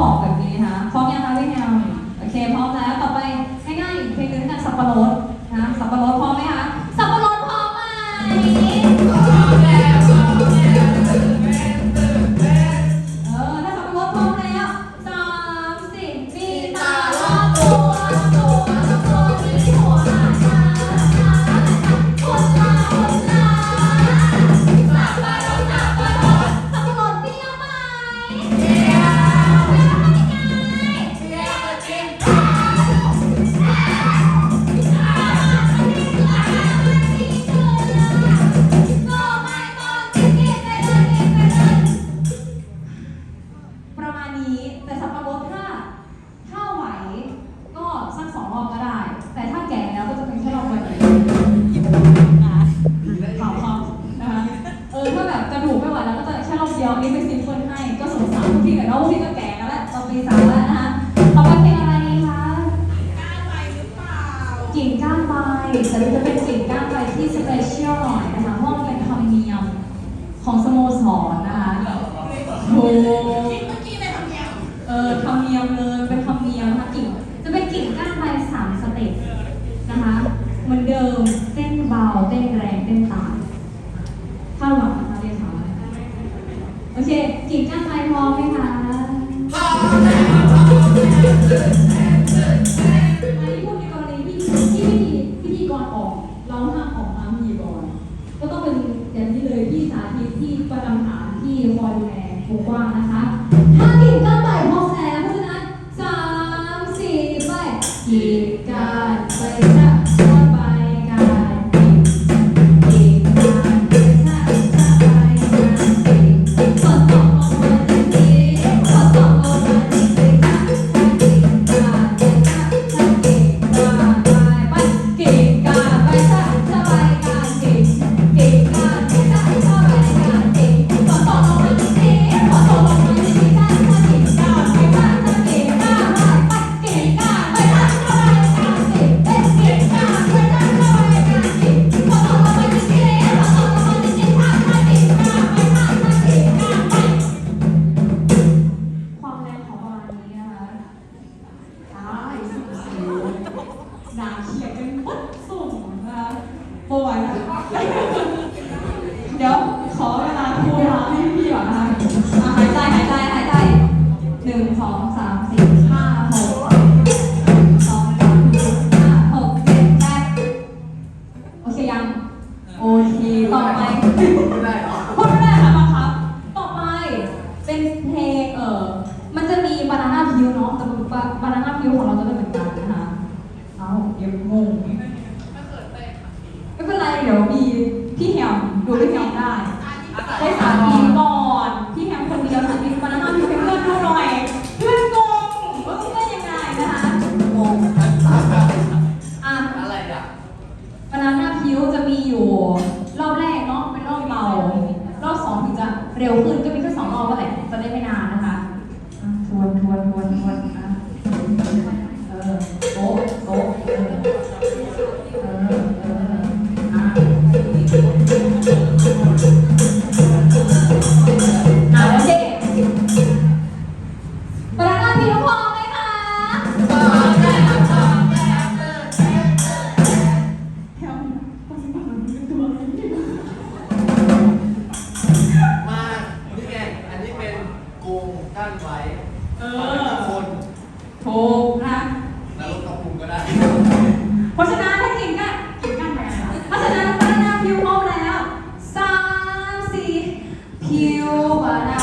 หอกแบบนี้นะคะพร้อมยังคะพี่แนวโอเค พร้อมแล้ว ต่อไปี้ แต่สับปะรดถ้าถ้าไหวก็สักสองรอบก็ได้ แต่ถ้าแก่แล้วก็จะเป็นแค่รอบเดียวอะขอบคุณนะคะเออถ้าแบบกระดูกไม่ไหวแล้วก็จะแค่รอบเดียวนนี้เป็นซิมเพิลให้ ก็สงสารพวกพี่กับน้องพวกพี่ก็แก่กันแล้วตอนปีสามแล้วนะคะต่อไปเป็นอะไรคะก้านใบหรือเปล่ากิ่งก้านใบแต่จะเป็นกิ่งก้านใบที่สเปเชียลหน่อยนะคะเพรามันเป็นครรมเนียมของสโมสรนะคะ โอ้ เนียมเลยไปทำธมเนียมนะกิ่งจะเป็นกิ่งก้านใบสามสเต็ปนะคะ เหมือนเดิมเต้นเบาเต้นแรงเต้นตาม อยู่ด้วยกันได้ใช้สามีก็ Jehovah